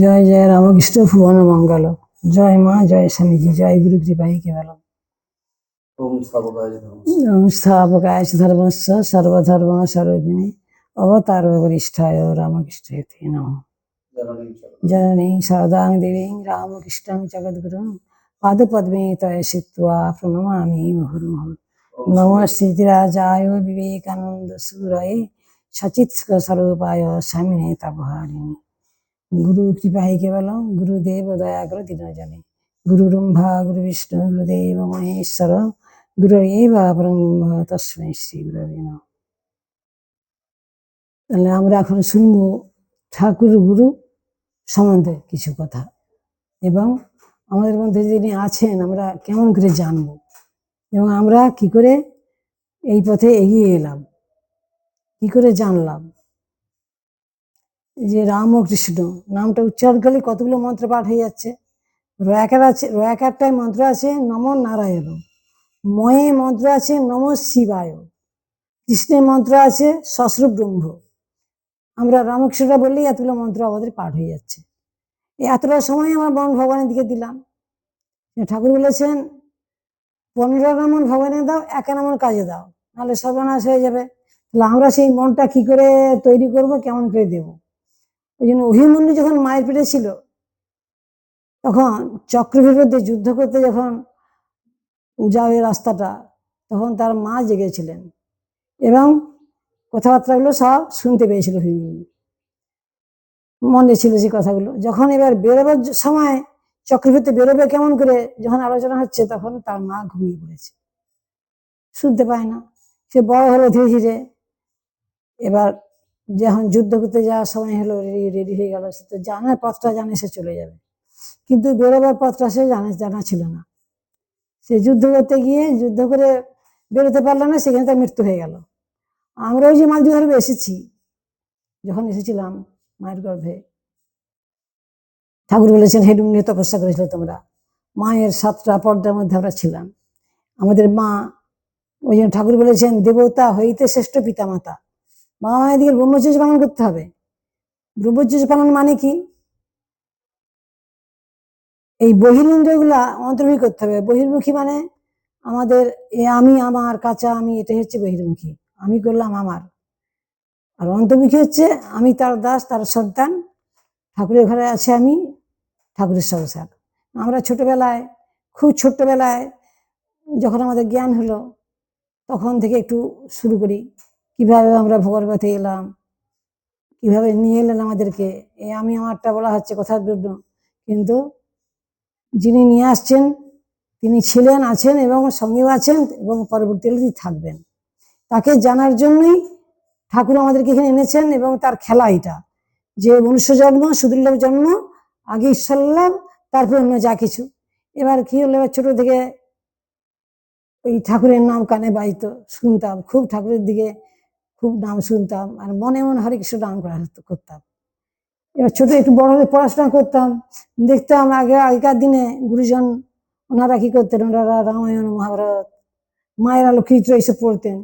জয় জয় রামকৃষ্ণ ভুবন মঙ্গল। জয় মা জয় স্বামীজি জয় গুরু কৃপাই কেবলম। ওম স্থাপকায় সর্বধর্ম সর্বিনী অবতার বরিষ্ঠায় রামকৃষ্ণ হেতে নমঃ। জননী শারদাং দেবীং রামকৃষ্ণং জগদ্গুরুং পাদপদ্মে তয় সিত্বা প্রণমামি মুহুর্মুহুঃ নম বিবেকানন্দ সুরয়ে স্বামিনে গুরু কৃপাই কেবলম গুরুদেব দয়া করো দিন জানে গুরু ব্রহ্মা গুরু বিষ্ণু গুরুদেব মহেশ্বর গুরুরেব পরম ব্রহ্ম তস্মৈ শ্রী গুরবে নমঃ তাহলে আমরা এখন শুনবো ঠাকুর গুরু সম্বন্ধে কিছু কথা এবং আমাদের মধ্যে যিনি আছেন আমরা কেমন করে জানব এবং আমরা কি করে এই পথে এগিয়ে এলাম কি করে জানলাম এই যে রাম ও কৃষ্ণ, নামটা উচ্চারণ করলে কতগুলো মন্ত্র পাঠ হয়ে যাচ্ছে? রয়াকার আছে, রয়াকারটায় মন্ত্র আছে, নম নারায়ণ। ময়ে মন্ত্র আছে, নম শিবায়। কৃষ্ণের মন্ত্র আছে সশ্রুপ ব্রহ্ম। আমরা রামকৃষ্ণটা বললেই এতগুলো মন্ত্র আমাদের পাঠ হয়ে যাচ্ছে। এতটা সময় আমরা বন ভগবানের দিকে দিলাম। ঠাকুর বলেছেন, পনেরো নামন ভগবানে দাও, এক নামন কাজে দাও, নাহলে সর্বনাশ হয়ে যাবে। তাহলে আমরা সেই মনটা কি করে তৈরি করব, কেমন করে দেব? ওই জন্য অভিমন্যু যখন মায়ের পেটে ছিল, তখন চক্রবিরোধে যুদ্ধ করতে যখন যাবে রাস্তাটা, তখন তার মা জেগেছিলেন এবং কথাবার্তাগুলো সব শুনতে পেয়েছিল অভিমন্যু। মনে ছিল যে কথাগুলো। যখন এবার বেরোবার সময় চক্রবর্তী বেরোবে কেমন করে যখন আলোচনা হচ্ছে, তখন তার মা ঘুমিয়ে পড়েছে। শুনতে পায় না। সে বড় হলো ধীরে ধীরে। এবার যখন যুদ্ধ করতে যাওয়ার সময় হলো রেডি হয়ে গেল, সে তো জানে পথটা জানে সে চলে যাবে। কিন্তু বেরোবার পথটা সে জানে, জানা ছিল না। সে যুদ্ধ করতে গিয়ে, যুদ্ধ করে বেরোতে পারল না, সেখানে তার মৃত্যু হয়ে গেল। আমরা ওই যে মাছ ধরবে এসেছি, যখন এসেছিলাম মায়ের গর্ভে, ঠাকুর বলেছেন হেডুম নিয়ে তপস্যা করেছিল তোমরা। মায়ের সাতটা পর্দার মধ্যে আমরা ছিলাম। আমাদের মা, ওই জন্য ঠাকুর বলেছেন, দেবতা হইতে শ্রেষ্ঠ পিতামাতা। বাবা মায়ের দিকে ব্রহ্মচর্য পালন করতে হবে। ব্রহ্মচর্য পালন মানে কি? এই বহিরিন্দ্রগুলা অন্তর্মুখী করতে হবে। বহির্মুখী মানে আমাদের এ আমি, আমার, কাঁচা, আমি এটা হচ্ছে বহির্মুখী। আমি করলাম আমার। আর অন্তর্মুখী হচ্ছে আমি, তার দাস, তার সন্তান, ঠাকুরের ঘরে আছে আমি, ঠাকুরের সংসার। আমরা ছোটবেলায়, খুব ছোট্টবেলায় যখন আমাদের জ্ঞান হলো, তখন থেকে একটু শুরু করি। কীভাবে আমরা পথে এলাম? কীভাবে নিয়ে এলেন আমাদেরকে? এই আমি আমারটা বলা হচ্ছে কথার জন্য। কিন্তু যিনি নিয়ে আসছেন, তিনি ছিলেন, আছেন এবং সঙ্গেও আছেন এবং পরবর্তীকালে তিনি থাকবেন। তাকে জানার জন্যই ঠাকুর আমাদেরকে এখানে এনেছেন এবং তার খেলা এটা। যে মনুষ্য জন্ম সুদুর্লভ জন্ম, আগে ঈশ্বর লাভ, তারপর অন্য যা কিছু। এবার কি হলো? এবার ছোট থেকে ওই ঠাকুরের নাম কানে বাজতো, শুনতাম। খুব ঠাকুরের দিকে খুব নাম শুনতাম আর মনে মনে হরে কৃষ্ণ নাম করা করতাম। এবার ছোট একটু বড় হলে পড়াশোনা করতাম। দেখতাম আগে, আগেকার দিনে গুরুজন ওনারা কি করতেন? ওনারা রামায়ণ, মহাভারত, মায়েরা লক্ষ্মীত্র এইসব পড়তেন।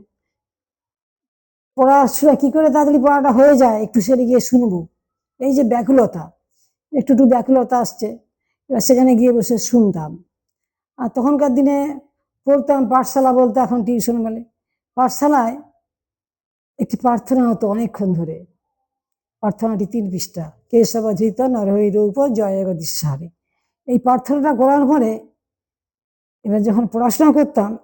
পড়াশোনা কি করে তাড়াতাড়ি পড়াটা হয়ে যায়? একটু সেরে গিয়ে শুনব। এই যে ব্যাকুলতা, একটু একটু ব্যাকুলতা আসছে। এবার সেখানে গিয়ে বসে শুনতাম। আর তখনকার দিনে পড়তাম পাঠশালা বলতে এখন টিউশন বলে। পাঠশালায় একটি প্রার্থনা হতো অনেকক্ষণ ধরে। প্রার্থনাটি তিন পৃষ্ঠা। কেশবধৃত নরহরি রূপ জয় এই প্রার্থনাটা করার পরে এবার যখন পড়াশোনা করতাম,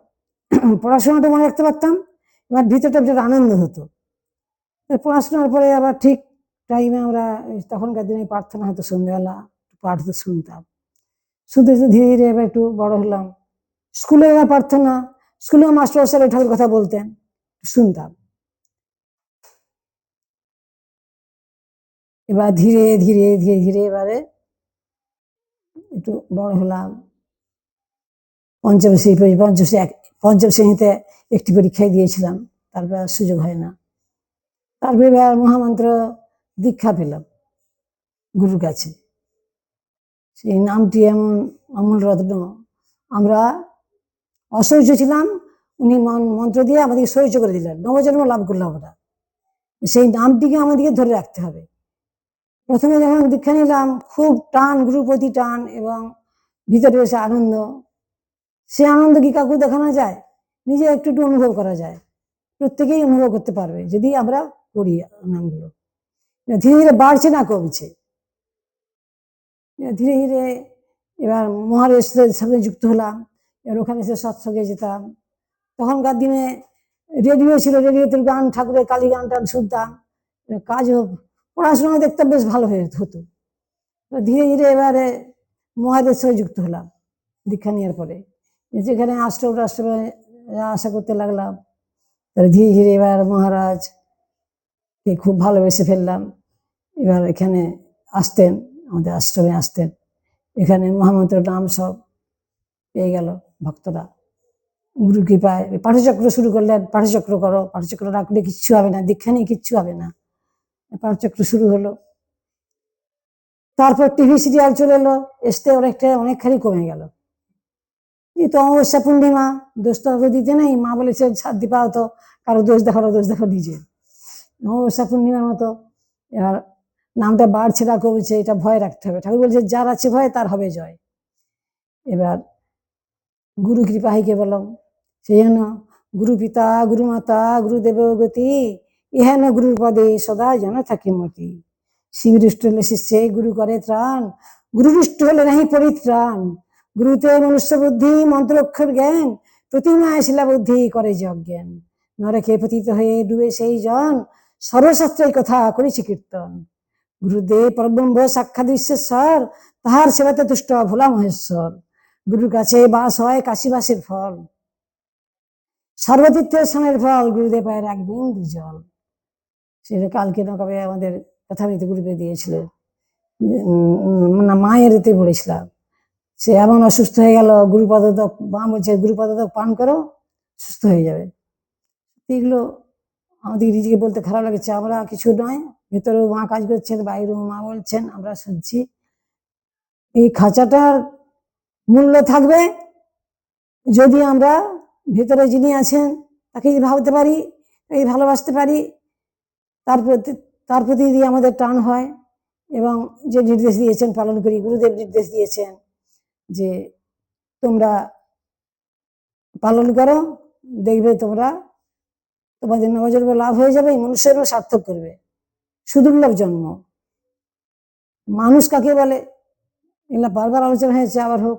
পড়াশোনাটা মনে রাখতে পারতাম, এবার ভিতরটা বিরাট আনন্দ হতো। পড়াশোনার পরে আবার ঠিক টাইমে আমরা তখনকার দিনে প্রার্থনা হতো সন্ধ্যাবেলা পাঠ শুনতাম। শুনতে শুনতে ধীরে ধীরে এবার একটু বড় হলাম। স্কুলে প্রার্থনা, স্কুলেও মাস্টার স্যার ঠাকুর কথা বলতেন শুনতাম। এবার ধীরে ধীরে ধীরে ধীরে এবারে একটু বড় হলাম। পঞ্চম শ্রেণি পঞ্চম শ্রেণি, পঞ্চম শ্রেণীতে একটি পরীক্ষায় দিয়েছিলাম, তারপর আর সুযোগ হয় না। তারপরে এবার মহামন্ত্র দীক্ষা পেলাম গুরুর কাছে। সেই নামটি এমন অমূল রত্ন। আমরা অসহ্য ছিলাম, উনি মন- মন্ত্র দিয়ে আমাদেরকে সহ্য করে দিলেন। নবজন্ম লাভ করলাম আমরা। সেই নামটিকে আমাদেরকে ধরে রাখতে হবে। প্রথমে যখন দীক্ষা নিলাম, খুব টান গুরুপতি টান এবং ভিতরে এসে আনন্দ। সে আনন্দ কি কাকু দেখানো যায়? নিজে একটু একটু অনুভব করা যায়। প্রত্যেকেই অনুভব করতে পারবে, যদি আমরা করি নামগুলো ধীরে ধীরে বাড়ছে না, কমছে। ধীরে ধীরে এবার মহারাষ্ট্রের সঙ্গে যুক্ত হলাম, এবার ওখানে এসে সৎসঙ্গে যেতাম। তখনকার দিনে রেডিও ছিল, রেডিওতে গান, ঠাকুরের কালী গান টান শুনতাম। এবার পড়াশোনা দেখতাম বেশ ভালো হয়ে হতো। ধীরে ধীরে এবারে মহাদেবের সঙ্গে যুক্ত হলাম দীক্ষা নেওয়ার পরে। যেখানে আশ্রম আশ্রমে আশা করতে লাগলাম, তাহলে ধীরে ধীরে এবার মহারাজকে খুব ভালোবেসে ফেললাম। এবার এখানে আসতেন, আমাদের আশ্রমে আসতেন। এখানে মহামন্ত্র নাম সব পেয়ে গেল ভক্তরা। গুরু কৃপায়। পাঠচক্র শুরু করলেন, পাঠচক্র করো, পাঠচক্র করলে কিচ্ছু হবে না, দীক্ষা নিয়ে কিচ্ছু হবে না। পাঠচক্র শুরু হলো। তারপর টিভি সিরিয়াল চলে এলো আসতে অনেকটা, অনেকখানি কমে গেল। এই তো অমাবস্যা পূর্ণিমা, দোষ তো কাউকে দিতে নেই। মা বলেছে সাত দিপা হতো কারও দোষ দেখারো দোষ দেখো নিজে। অমাবস্যা পূর্ণিমার মতো এবার নামটা বাড়ছে না, কমছে, এটা ভয় রাখতে হবে। ঠাকুর বলছে, যার আছে ভয়, তার হবে জয়। এবার গুরু কৃপাহিকে বললাম, সেই জন্য গুরু পিতা, গুরু মাতা, গুরুদেব গতি ইহেন গুরুর পদে সদা যেন থাকে মতি। শিবরুষ্ট হলে শিষ্যে গুরু করে ত্রাণ গুরুরুষ্ট হলে নাহি পরিত্রাণ। গুরুতে মনুষ্য বুদ্ধি মন্ত্র অক্ষর জ্ঞান, প্রতিমায় শিলা বুদ্ধি করে যজ্ঞান নরকে পতিত হয়ে ডুবে সেই জন, সর্বশাস্ত্রের কথা করেছে কীর্তন। গুরুদেব পরব্রহ্ম সাক্ষাৎ বিশ্বেশ্বর তাহার সেবাতে তুষ্ট ভোলা মহেশ্বর। গুরুর কাছে বাস হয় কাশিবাসের ফল। সর্বতীর্থের স্থানের ফল গুরুদেব পায়ের এক বিন্দু জল সেটা কালকে না কবে আমাদের কথামৃত গ্রুপে না, মায়ের এতে পড়েছিলাম সে এমন অসুস্থ হয়ে গেল গুরুপদক মা বলছে গুরুপদক পান করো, সুস্থ হয়ে যাবে। এগুলো আমাদের নিজেকে বলতে খারাপ লাগছে আমরা কিছু নয়। ভেতরেও মা কাজ করছেন, বাইরেও মা বলছেন, আমরা শুনছি। এই খাঁচাটার মূল্য থাকবে যদি আমরা ভেতরে যিনি আছেন তাকে ভাবতে পারি তাকে ভালোবাসতে পারি। তার প্রতি তার প্রতি যদি আমাদের টান হয় এবং যে নির্দেশ দিয়েছেন, পালন করি, গুরুদেব নির্দেশ দিয়েছেন যে তোমরা পালন করো, দেখবে তোমরা তোমাদের নবজন্ম লাভ হয়ে যাবে মনুষ্যেরও সার্থক করবে। সুদুর্লভ জন্ম। মানুষ কাকে বলে? এগুলো বারবার আলোচনা হয়েছে, আবার হোক।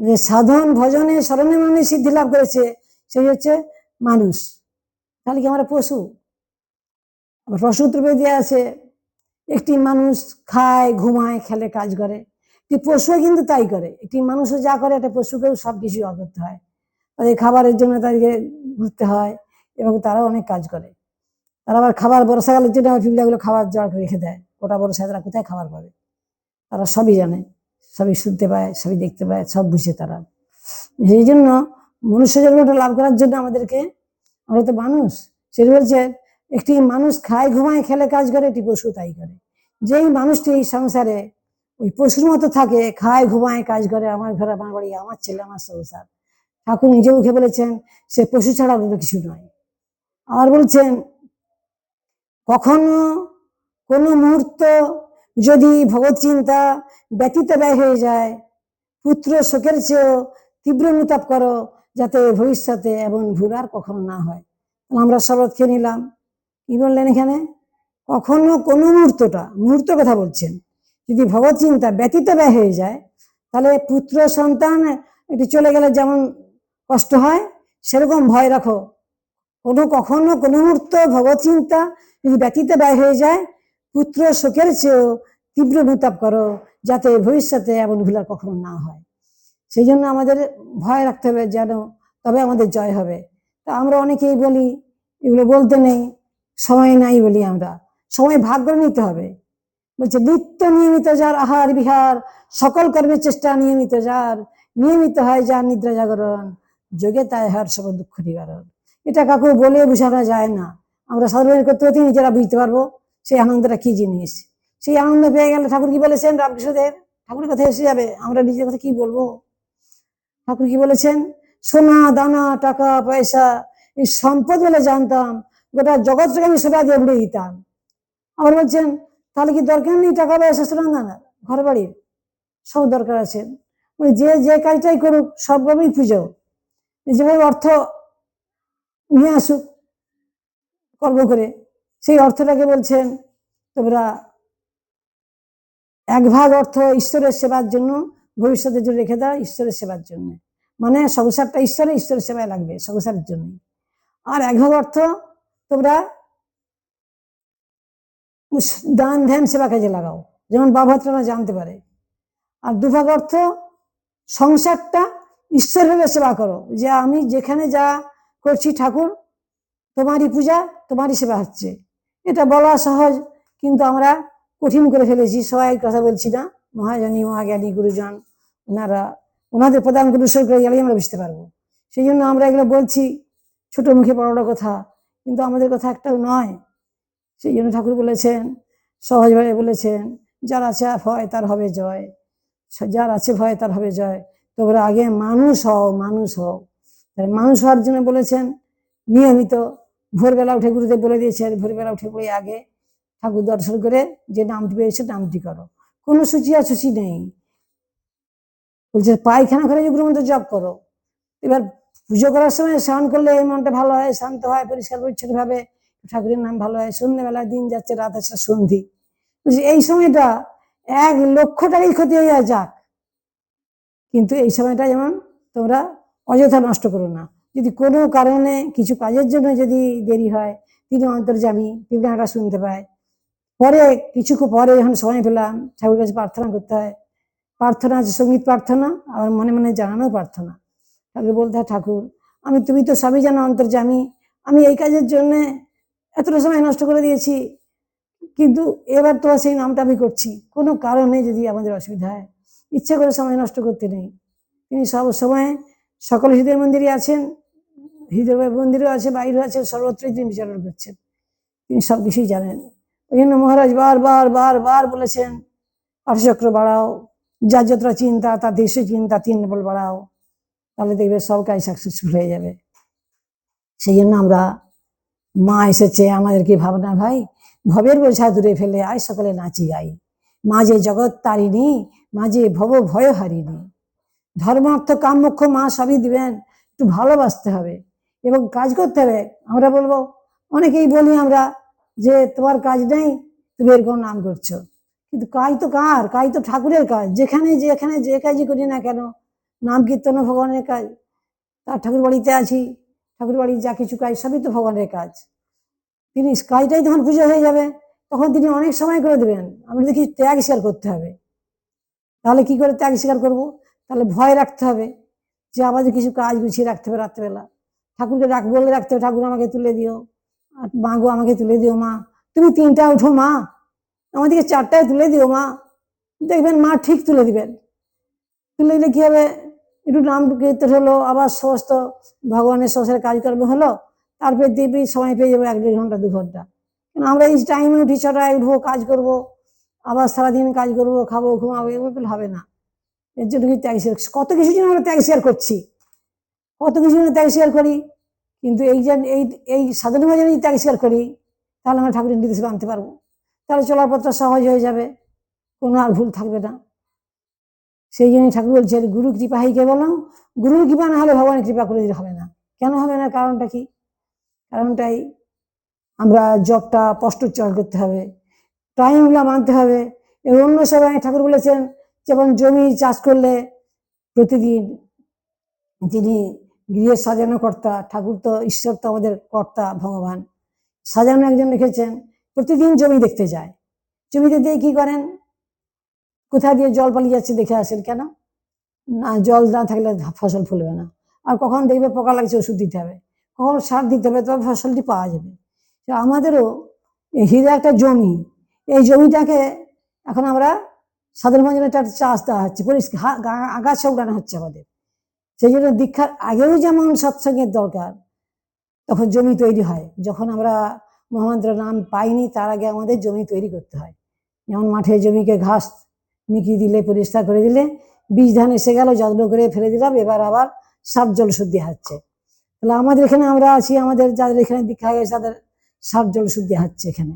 যে সাধন, ভজনে, স্মরণে মানে সিদ্ধি লাভ করেছে, সেই হচ্ছে মানুষ। তাহলে কি আমরা পশু? পশুত্রপে আছে, একটি মানুষ খায়, ঘুমায়, খেলে, কাজ করে। একটি পশুও কিন্তু তাই করে। একটি মানুষও যা করে, একটা পশুকেও সব কিছু করতে হয়। তাদের খাবারের জন্য তাদেরকে ঘুরতে হয় এবং তারাও অনেক কাজ করে। তারা আবার খাবার বর্ষাকালের জন্য পিঁপড়াগুলো খাবার করে রেখে দেয়। গোটা বর্ষায় তারা কোথায় খাবার পাবে? তারা সবই জানে, সবই শুনতে পায়, সবই দেখতে পায়, সব বুঝে তারা। সেই জন্য মনুষ্য জন্মটা লাভ করার জন্য আমাদেরকে, আমরা তো মানুষ, সেটা বলছে একটি মানুষ খায়, ঘুমায়, খেলে, কাজ করে, একটি পশু তাই করে। যেই মানুষটি এই সংসারে ওই পশুর মতো থাকে, খায়, ঘুমায়, কাজ করে, আমার ঘর, আমার বাড়ি, আমার ছেলে, আমার সংসার। ঠাকুর নিজে মুখে বলেছেন, সে পশু ছাড়া অন্য কিছু নয়। আবার বলছেন, কখনো কোনো মুহূর্ত যদি ভগৎ চিন্তা ব্যতীত ব্যয় হয়ে যায়, পুত্র শোকের চেয়েও তীব্র অনুতাপ করো, যাতে ভবিষ্যতে এমন ভুল আর কখনো না হয়। আমরা শরৎকে নিলাম। কি বললেন এখানে? কখনো কোনো মুহূর্তটা মুহূর্ত কথা বলছেন, যদি ভগৎ চিন্তা ব্যতীত ব্যয় হয়ে যায়, তাহলে পুত্র, সন্তান একটু চলে গেলে যেমন কষ্ট হয়, সেরকম ভয় রাখো। কোনো, কখনো কোনো মুহূর্ত ভগৎ চিন্তা যদি ব্যতীত ব্যয় হয়ে যায়, পুত্র শোকের চেয়েও তীব্র অনুতাপ করো, যাতে ভবিষ্যতে এমন ভুল কখনো না হয়। সেই জন্য আমাদের ভয় রাখতে হবে যেন তবে আমাদের জয় হবে। তা আমরা অনেকেই বলি, এগুলো বলতে নেই। সময় নাই বলি আমরা। সময় ভাগ করে নিতে হবে। বলছে, নিত্য নিয়মিত যার আহার বিহার, সকল কর্মের চেষ্টা নিয়মিত যার, নিয়মিত হয় যার নিদ্রা জাগরণ, যোগে তাই হার সব দুঃখ নিবারণ। এটা কাকু বলে বোঝানো যায় না। আমরা সাধারণ করতে করতে নিজেরা বুঝতে পারব সেই আনন্দটা কি জিনিস। সেই আনন্দ পেয়ে গেলে ঠাকুর কি বলেছেন রামকৃষ্ণদেব? ঠাকুরের কথা এসে যাবে। আমরা নিজের কথা কি বলব? ঠাকুর কি বলেছেন? সোনা, দানা, টাকা, পয়সা, এই সম্পদ বলে জানতাম। গোটা জগৎটাকে আমি সোনা দিয়ে ভরে দিতাম। আবার বলছেন, তাহলে কি দরকার নেই টাকা পয়সা সুরঙ্গানার ঘর বাড়ির সব দরকার আছে। মানে যে যে কাজটাই করুক, সব রকমই পুজো যেভাবে অর্থ নিয়ে আসুক, কর্ম করে, সেই অর্থটাকে বলছেন, তোমরা এক ভাগ অর্থ ঈশ্বরের সেবার জন্য ভবিষ্যতের জন্য রেখে দাও ঈশ্বরের সেবার জন্য। মানে সংসারটা ঈশ্বরের ঈশ্বরের সেবায় লাগবে, সংসারের জন্য আর এক ভাগ অর্থ তোমরা দান ধ্যান সেবা কাজে লাগাও। যেমন বাবাত্রা জানতে পারে। আর দুভাগ অর্থ, সংসারটা ঈশ্বরভাবে সেবা করো। যে আমি যেখানে যা করছি ঠাকুর, তোমারই পূজা, তোমারই সেবা হচ্ছে। এটা বলা সহজ, কিন্তু আমরা কঠিন করে ফেলেছি। সবাই কথা বলছি না। মহাজনী, মহাজ্ঞানী, গুরুজন, ওনারা, ওনাদের প্রধান গুরু সই করে গেলেই আমরা বুঝতে পারব। সেই জন্য আমরা এগুলো বলছি। ছোট মুখে বড় কথা। কিন্তু আমাদের কথা একটাও নয়। সেই জন্য ঠাকুর বলেছেন সহজভাবে বলেছেন, যার আছে ভয় তার হবে জয়। যার আছে ভয় তার হবে জয়। তোমরা আগে মানুষ হও মানুষ হও। তাহলে মানুষ হওয়ার জন্য বলেছেন, নিয়মিত ভোরবেলা উঠে গুরুদেব বলে দিয়েছেন, ভোরবেলা উঠে পড়ে আগে ঠাকুর দর্শন করে যে নামটি পেয়েছে নামটি করো। কোনো সূচি আসুচি নেই। বলছে, পায়খানা করে যে গুরুমন্ত্র জপ করো, এবার পুজো করার সময় স্নান করলে এই মনটা ভালো হয়, শান্ত হয়, পরিষ্কার পরিচ্ছন্ন ভাবে ঠাকুরের নাম ভালো হয়। সন্ধ্যেবেলা দিন যাচ্ছে, রাত আছে সন্ধি। এই সময়টা এক লক্ষ টাকাই ক্ষতি হয়ে যাক। কিন্তু এই সময়টা যেমন তোমরা অযথা নষ্ট করো না। যদি কোনো কারণে কিছু কাজের জন্য যদি দেরি হয় তিনি অন্তর্জামী তিনি গানটা শুনতে পায় পরে কিছুক্ষণ পরে যখন সময় পেলাম, ঠাকুরের কাছে প্রার্থনা করতে হয়। প্রার্থনা আছে, সংগীত প্রার্থনা, আবার মনে মনে জানানো প্রার্থনা। ঠাকুর বলতে হয়, ঠাকুর, আমি, তুমি তো সবই জানো অন্তর্জামী আমি এই কাজের জন্য এতটা সময় নষ্ট করে দিয়েছি। কিন্তু এবার তো সেই নামটা আমি করছি। কোনো কারণে যদি আমাদের অসুবিধা হয়, ইচ্ছা করে সময় নষ্ট করতে নেই। তিনি সব সময় সকল হৃদয় মন্দিরে আছেন, হৃদয় মন্দিরেও আছে, বাইরেও আছে সর্বত্রই তিনি বিচারণ করছেন। তিনি সব কিছুই জানেন। ওই জন্য মহারাজ বারবার বারবার বলেছেন, পাঠচক্র বাড়াও, যার যতটা চিন্তা, তার দেশে চিন্তা, তিন লেভেল বাড়াও। তাহলে দেখবে সব কাজ সাকসেসফুল হয়ে যাবে। সেই জন্য আমরা, মা এসেছে আমাদেরকে ভাবনা, ভাই, ভবের বোঝা দূরে ফেলে আয় সকলে নাচি গাই। মা যে জগৎ তারিণী, মা যে ভব ভয় হারিনি ধর্ম অর্থ কাম মুখ্য মা সবই দিবেন, একটু ভালোবাসতে হবে এবং কাজ করতে হবে। আমরা বলব, অনেকেই বলি আমরা যে, তোমার কাজ নেই, তুমি এরকম নাম করছ। কিন্তু কাজ তো কার? কাজ তো ঠাকুরের কাজ। যেখানে যেখানে যে কাজই করি না কেন নাম কীর্তন ভগবানের কাজ। তার ঠাকুর বাড়িতে আছি ঠাকুর বাড়ির যা কিছু কাজ, সবই তো ভগবানের কাজ। তিনি কাজটাই যখন পুজো হয়ে যাবে, তখন তিনি অনেক সময় করে দেবেন। আমরা দেখি ত্যাগ স্বীকার করতে হবে। তাহলে কি করে ত্যাগ স্বীকার করব? তাহলে ভয় রাখতে হবে যে আমাদের কিছু কাজ গুছিয়ে রাখতে হবে রাত্রেবেলা। ঠাকুরকে ডাক বলে রাখতে হবে, ঠাকুর আমাকে তুলে দিও। আর মা আমাকে তুলে দিও, মা। তুমি তিনটা উঠো, মা। আমাদেরকে চারটায় তুলে দিও, মা। দেখবেন মা ঠিক তুলে দিবেন। তুলে দিলে কি হবে? একটু নাম কীর্তন হলো, আবার সমস্ত ভগবানের সংসারে কাজকর্ম হলো, তারপরে দেবী সময় পেয়ে যাব এক দেড় ঘণ্টা, দু ঘণ্টা। কিন্তু আমরা এই টাইমে উঠি ছটায় উঠবো, কাজ করব, আবার সারাদিন কাজ করব, খাব, ঘুমাবো এগুলো হবে না। এর জন্য কি ত্যাগ শেয়ার কত কিছু জন্য আমরা ত্যাগ শেয়ার করছি? কত কিছু জন্য ত্যাগ শেয়ার করি? কিন্তু এই যে, এই এই সাধন ভজনে যদি ত্যাগ স্বীকার করি, তাহলে আমরা ঠাকুরের নির্দেশ আনতে পারব। তাহলে চলার পথটা সহজ হয়ে যাবে, কোনো আর ভুল থাকবে না। সেই জন্য ঠাকুর বলছেন গুরু কৃপাহীকে বললাম গুরুর কৃপা না হলে ভগবানের কৃপা করে দিলে হবে না। কেন হবে না? কারণটা কি? কারণটাই আমরা জবটা স্পষ্টোচ্চারণ করতে হবে টাইমগুলো মানতে হবে। এবং অন্য সময় ঠাকুর বলেছেন, যেমন জমি চাষ করলে প্রতিদিন যিনি গৃহের সাজানো কর্তা, ঠাকুর তো ঈশ্বর তো আমাদের কর্তা, ভগবান। সাজানো একজন রেখেছেন, প্রতিদিন জমি দেখতে যায়। জমিতে দিয়ে কি করেন? কোথা দিয়ে জল পালিয়ে যাচ্ছে দেখে আসেন কেন? না, জল না থাকলে ফসল ফুলবে না। আর কখন দেখবে পোকা লাগছে, ওষুধ দিতে হবে। কখন সার দিতে হবে, তবে ফসলটি পাওয়া যাবে। তো আমাদেরও হৃদয় একটা জমি। এই জমিটাকে এখন আমরা সাধারণ মানুষের একটা চাষ দেওয়া হচ্ছে। পরিষ্কার আগাছা উড়ানো হচ্ছে আমাদের। সেই জন্য দীক্ষার আগেও যেমন সৎসঙ্গের দরকার, তখন জমি তৈরি হয়। যখন আমরা মহামন্ত্র নাম পাইনি, তার আগে আমাদের জমি তৈরি করতে হয়। যেমন মাঠে জমিকে ঘাস মিকিয়ে দিলে, পরিষ্কার করে দিলে বীজ ধান এসে গেল, যত্ন করে ফেলে দিলাম, এবার আবার সাপ জল শুদ্ধি হচ্ছে তাহলে আমাদের এখানে আমরা আছি, আমাদের যাদের এখানে দীক্ষা গেছে, তাদের সার জল শুদ্ধি হচ্ছে এখানে।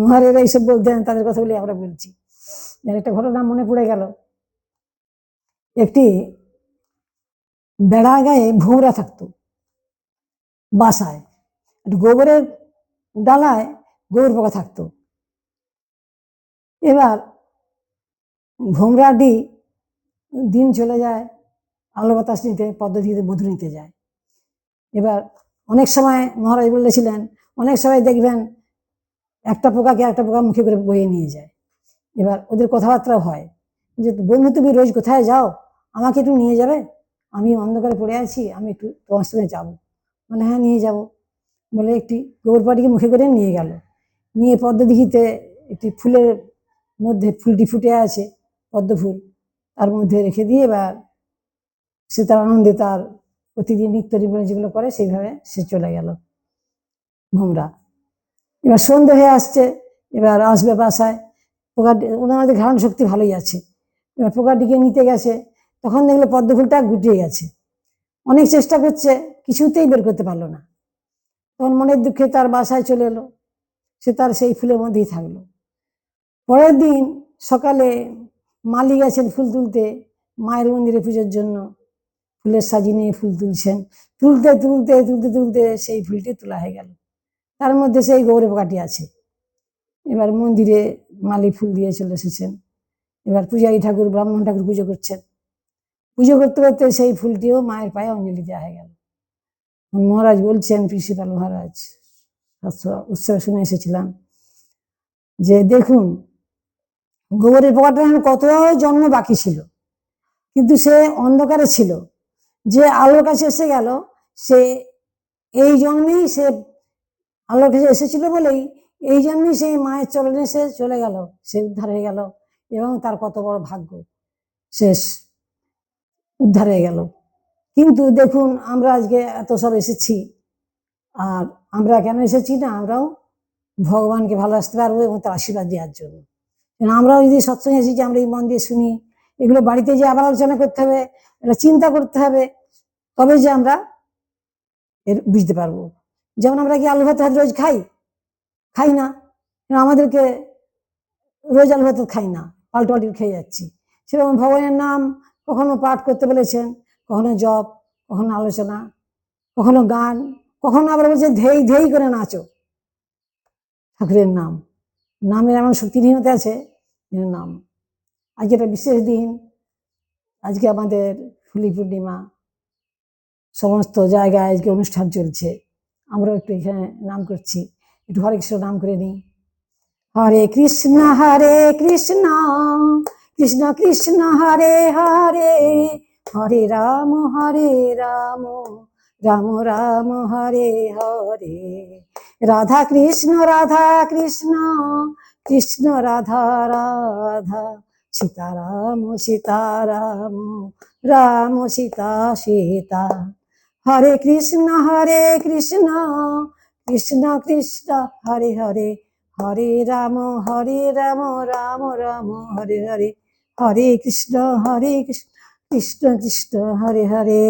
মহারেরা এইসব বলতেন তাদের কথা বলে আমরা বলছি। একটা ঘটনা মনে পড়ে গেল। একটি বেড়া গায়ে ভোমরা থাকতো, বাসায়। একটু গোবরের ডালায় গোবর পোকা থাকতো। এবার ভোমরাটি দিন চলে যায় আলো বাতাস নিতে, পদ্ধতিতে মধু নিতে যায়। এবার অনেক সময় মহারাজ বলেছিলেন, অনেক সময় দেখবেন একটা পোকাকে একটা পোকা মুখে করে বয়ে নিয়ে যায়। এবার ওদের কথাবার্তাও হয় যে, বন্ধু তুমি রোজ কোথায় যাও? আমাকে একটু নিয়ে যাবে? আমি অন্ধকারে পড়ে আছি, আমি একটু তোমার সঙ্গে যাব। বলে হ্যাঁ নিয়ে যাব। বলে একটি গোবর পাটিকে মুখে করে নিয়ে গেল। নিয়ে পদ্মদিঘিতে একটি ফুলের মধ্যে ফুলটি ফুটে আছে। পদ্ম ফুল তার মধ্যে রেখে দিয়ে এবার সে তার আনন্দে তার প্রতিদিন নিত্য জীবনে যেগুলো করে, সেইভাবে সে চলে গেল ভোমরা। এবার সন্ধে হয়ে আসছে, এবার আসবে বাসায়। পোকাটি ওনাদের ঘ্রাণ শক্তি ভালোই আছে। এবার পোকাটিকে নিতে গেছে, তখন দেখল পদ্মফুলটা গুটিয়ে গেছে। অনেক চেষ্টা করছে, কিছুতেই বের করতে পারল না। তখন মনের দুঃখে তার বাসায় চলে এলো। সে তার সেই ফুলের মধ্যেই থাকল। পরের দিন সকালে মালি গেছেন ফুল তুলতে, মায়ের মন্দিরে পুজোর জন্য। ফুলের সাজি নিয়ে ফুল তুলছেন। তুলতে তুলতে তুলতে তুলতে সেই ফুলটি তোলা হয়ে গেল। তার মধ্যে সেই গৌরব পোকাটি আছে। এবার মন্দিরে মালি ফুল দিয়ে চলে এসেছেন। এবার পূজারী ঠাকুর, ব্রাহ্মণ ঠাকুর পুজো করছেন। পুজো করতে করতে সেই ফুলটিও মায়ের পায়ে অঞ্জলি দেওয়া হয়ে গেল। মহারাজ বলছেন প্রিন্সিপাল মহারাজ উৎসবে শুনে এসেছিলাম যে দেখুন গোবরের পোকাটা এখন কত জন্ম বাকি ছিল। কিন্তু সে অন্ধকারে ছিল। যে আলোর কাছে এসে গেল, সে এই জন্মেই সে আলোর কাছে এসেছিল বলেই এই জন্মেই সেই মায়ের চরণে সে চলে গেল, সে উদ্ধার হয়ে গেল এবং তার কত বড় ভাগ্য শেষ উদ্ধার হয়ে গেল। কিন্তু দেখুন, আমরা আজকে এত সব এসেছি, আর আমরা কেন এসেছি না? আমরাও ভগবানকে ভালোবাসতে পারব এবং তার আশীর্বাদ দেওয়ার জন্য। আমরাও যদি সৎসঙ্গে এসেছি, আমরা এই মন দিয়ে শুনি। এগুলো বাড়িতে যে আবার আলোচনা করতে হবে এটা চিন্তা করতে হবে, তবে যে আমরা এর বুঝতে পারব। যেমন আমরা কি আলু ভাত রোজ খাই? খাই না। আমাদেরকে রোজ আলু ভাত খাই না, পাল্টো পাল্টি খেয়ে যাচ্ছি। সেরকম ভগবানের নাম কখনো পাঠ করতে বলেছেন, কখনো জপ, কখনো আলোচনা, কখনো গান, কখনো আবার বলছে ধেই ধেই করে নাচো। ঠাকুরের নাম। নামের এমন শক্তিহীনতা আছে নাম। আজকে একটা বিশেষ দিন। আজকে আমাদের হোলি পূর্ণিমা। সমস্ত জায়গায় আজকে অনুষ্ঠান চলছে। আমরাও একটু এখানে নাম করছি। একটু হরে কৃষ্ণ নাম করে নিই। হরে কৃষ্ণ হরে কৃষ্ণ কৃষ্ণ কৃষ্ণ, হরে হরে। হরে রাম হরে রাম। রাম রাম হরে হরে রাধা কৃষ্ণ রাধা কৃষ্ণ কৃষ্ণ রাধা রাধা সীতারাম সীতারাম রাম সীতা সীতা হরে কৃষ্ণ হরে কৃষ্ণ কৃষ্ণ কৃষ্ণ হরে হরে হরে রাম হরে রাম রাম রাম হরে হরে হরে কৃষ্ণ হরে কৃষ্ণ কৃষ্ণ কৃষ্ণ হরে হরে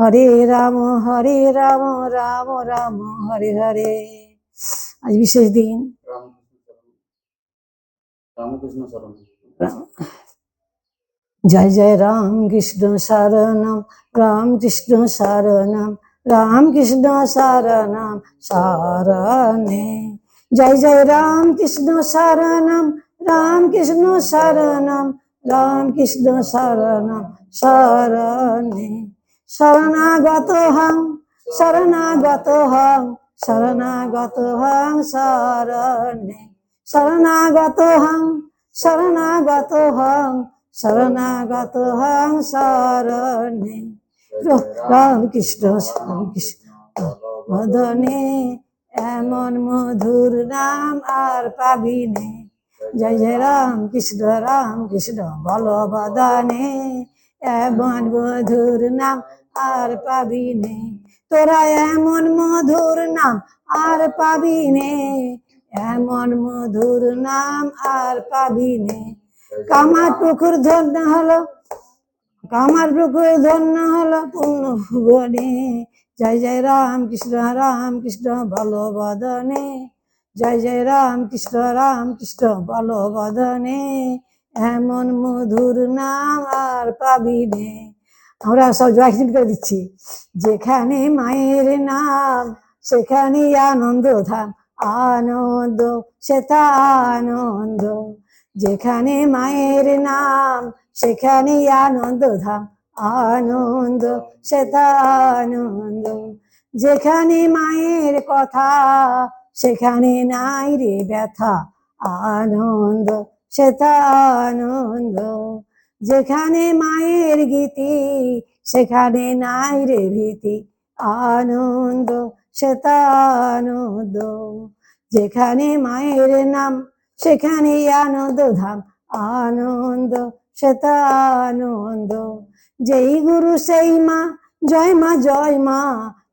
হরে রাম হরে রাম রাম রাম হরে হরে আজ বিশেষ দিন রামকৃষ্ণ শরণ রামকৃষ্ণ শরণ রাম জয় জয় রাম কৃষ্ণ শরণম রাম কৃষ্ণ শরণম রাম কৃষ্ণ শরণম শরণে জয় জয় রাম কৃষ্ণ শরণম রাম কৃষ্ণ শরণম রাম কৃষ্ণ শরণম শরণে শরণাগত হং শরণাগত হং শরণাগত হং শরণে। শরণাগত হং শরণাগত হং শরণাগত হং শরণে। রাম কৃষ্ণ রাম কৃষ্ণ বদনে এমন মধুর নাম আর পাবি নে জয় জয় রাম কৃষ্ণ রাম কৃষ্ণ বল বদনে, এমন মধুর নাম আর পাবি নে। তোরা এমন মধুর নাম আর পাবি নে। এমন মধুর নাম আর পাবি নে। কামার পুকুর ধন্য হলো, কামার পুকুর ধন্য হলো পূর্ণ ভুবনে। জয় জয় রাম কৃষ্ণ রাম কৃষ্ণ বল বদনে জয় জয় রাম কৃষ্ণ রাম কৃষ্ণ বল বদনে এমন মধুর নাম আর পাবি নে। আমরা সব জয় করে দিচ্ছি যেখানে মায়ের নাম সেখানে আনন্দ ধাম আনন্দ সেটা আনন্দ যেখানে মায়ের নাম সেখানে আনন্দ ধাম আনন্দ সেটা আনন্দ যেখানে মায়ের কথা সেখানে নাই রে ব্যথা আনন্দ সেটা আনন্দ যেখানে মায়ের গীতি, সেখানে নাই রে ভীতি। আনন্দ সেটা আনন্দ যেখানে মায়ের নাম সেখানে আনন্দ ধাম। আনন্দ সেটা আনন্দ যেই গুরু সেই মা, জয় মা জয় মা।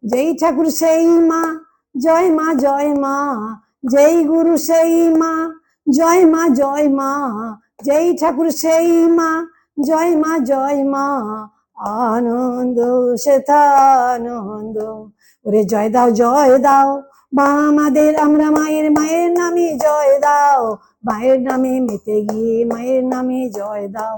যেই ঠাকুর সেই মা, জয় মা জয় মা। যেই গুরু সেই মা, জয় মা জয় মা। যেই ঠাকুর সেই মা জয় মা জয় মা, আনন্দ সেথা আনন্দ ওরে জয় দাও জয় দাও। মা, আমাদের, আমরা মায়ের মায়ের নামে জয় দাও। মায়ের নামে মেতে গিয়ে মায়ের নামে জয় দাও।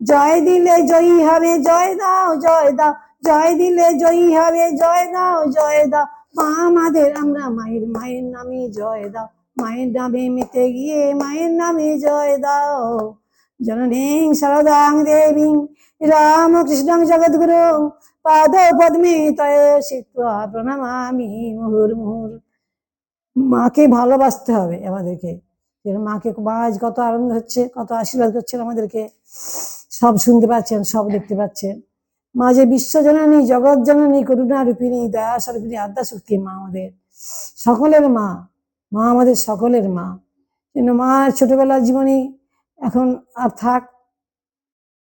জয় দিলে জয়ী হবে, জয় দাও জয় দাও। জয় দিলে জয়ী হবে, জয় দাও জয় দাও। মা, আমাদের, আমরা মায়ের মায়ের নামে জয় দাও। মায়ের নামে মেতে গিয়ে মায়ের নামে জয় দাও। জননীং শারদাং দেবীং রামকৃষ্ণং জগদ্গুরু পাদ পদ্মে তয় শিত্বা প্রণামামি মুহুর মুহুর মাকে ভালোবাসতে হবে আমাদেরকে। মাকে আজ কত আনন্দ হচ্ছে, কত আশীর্বাদ করছেন আমাদেরকে। সব শুনতে পাচ্ছেন, সব দেখতে পাচ্ছেন। মা যে বিশ্বজননী জগৎ জননী, করুণা রূপিণী, দয়া স্বরূপিণী, আদ্যা শক্তি মা আমাদের। সকলের মা মা আমাদের সকলের মা। কিন্তু মার ছোটবেলার জীবনী এখন আর থাক।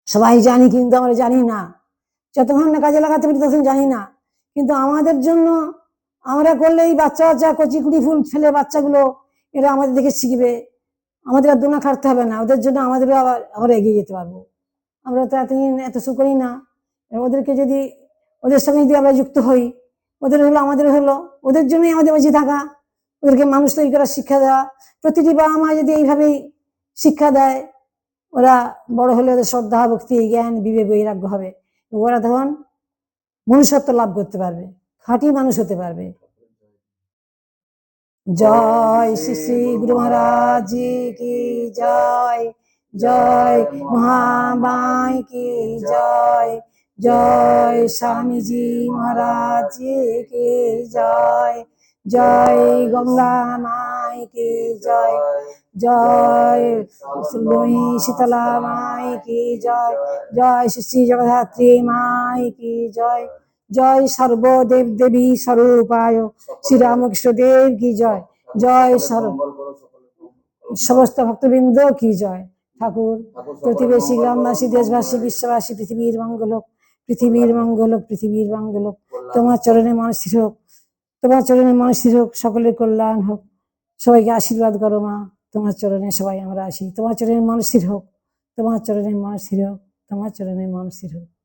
সবাই জানি কিন্তু আমরা জানি না। যতক্ষণ না কাজে লাগাতে পারি ততক্ষণ জানি না। কিন্তু আমাদের জন্য আমরা করলে এই বাচ্চা বাচ্চা কচি কুড়ি ফুল ফেলে বাচ্চাগুলো এরা আমাদের দেখে শিখবে। আমাদের আর দোনা খাটতে হবে না। ওদের জন্য আমাদেরও আবার আবার এগিয়ে যেতে পারব। আমরা তো এতদিন এত শু করি না। ওদেরকে যদি, ওদের সঙ্গে যদি আমরা যুক্ত হই, ওদের হলো আমাদের হলো। ওদের জন্যই আমাদের বেঁচে থাকা। ওদেরকে মানুষ তৈরি করার শিক্ষা দেওয়া। প্রতিটি বাবা মা যদি এইভাবেই শিক্ষা দেয়, ওরা বড় হলে ওদের শ্রদ্ধা, ভক্তি, জ্ঞান, বিবেক, বৈরাগ্য হবে। ওরা তখন মনুষ্যত্ব লাভ করতে পারবে, খাঁটি মানুষ হতে পারবে। জয় শ্রী শ্রী গুরু মহারাজ কি জয় জয় মহামাই কি জয় জয় স্বামীজি মহারাজ কি জয় জয় গঙ্গা মাই কি জয়। জয়। লুই শীতলা মাই কি জয়। জয় শ্রী জগদ্ধাত্রী মাই কি জয়। জয় সর্বদেব দেবী স্বরূপায়। শ্রীরামকৃষ্ণ দেব কি জয়। জয় সর্ব। সমস্ত ভক্তবৃন্দ কি জয়। ঠাকুর, প্রতিবেশী গ্রামবাসী। দেশবাসী, বিশ্ববাসী, পৃথিবীর মঙ্গল হোক পৃথিবীর মঙ্গল হোক পৃথিবীর মঙ্গল হোক কল্যাণ তোমার চরণে মানুষের হোক, তোমার চরণে মানুষের হোক, সকলের কল্যাণ হোক। সবাইকে আশীর্বাদ করো মা। তোমার চরণে সবাই আমরা আসি। তোমার চরণে মানুষের হোক, তোমার চরণে মানুষের হোক, তোমার চরণে মানুষের হোক।